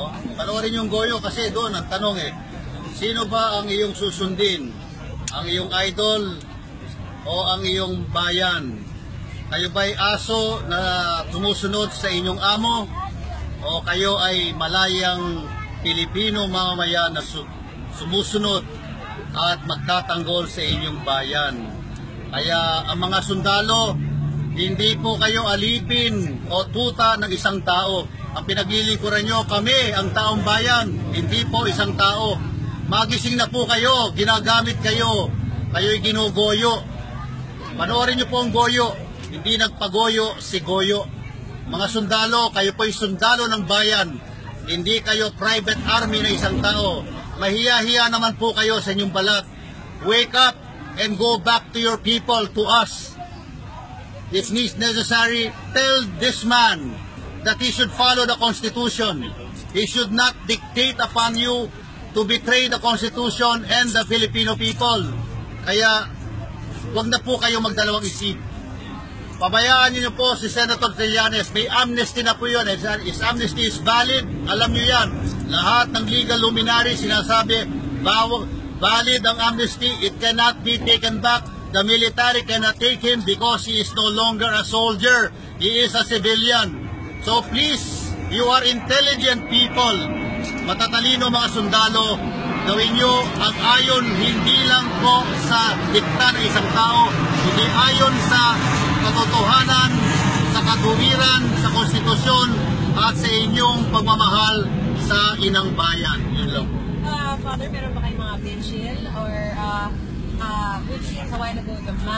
No? Panoorin yung Goyo kasi doon ang tanong eh, sino ba ang iyong susundin? Ang iyong idol o ang iyong bayan? Kayo ba'y aso na sumusunod sa inyong amo? O kayo ay malayang Pilipino mamamayan na su- sumusunod at magtatanggol sa inyong bayan? Kaya ang mga sundalo, hindi po kayo alipin o tuta ng isang tao. Ang pinaglilingkuran nyo, kami, ang taong bayan, hindi po isang tao. Magising na po kayo, ginagamit kayo, kayo'y ginugoyo. Panoorin nyo po ang goyo, hindi nagpagoyo si goyo. Mga sundalo, kayo po'y sundalo ng bayan, hindi kayo private army na isang tao. Mahiya-hiya naman po kayo sa inyong balat. Wake up and go back to your people, to us. If needs necessary, tell this man that he should follow the Constitution. He should not dictate upon you to betray the Constitution and the Filipino people. Kaya, wag na po kayo magdalawang isip. Pabayaan niyo po si Senator Trillanes. May amnesty na po yun. Is, is amnesty is valid? Alam niyo yan. Lahat ng legal luminary sinasabi, valid ang amnesty. It cannot be taken back. The military cannot take him because he is no longer a soldier. He is a civilian. So please, you are intelligent people. Matatalino mga sundalo. Gawin nyo ang ayon hindi lang po sa dikta ng isang tao, hindi ayon sa katotohanan, sa katuwiran, sa konstitusyon, at sa inyong pagmamahal sa inang bayan. Yun lang po. Uh, Father, meron ba kayong mga vigil or uh, uh, we've seen a while ago the man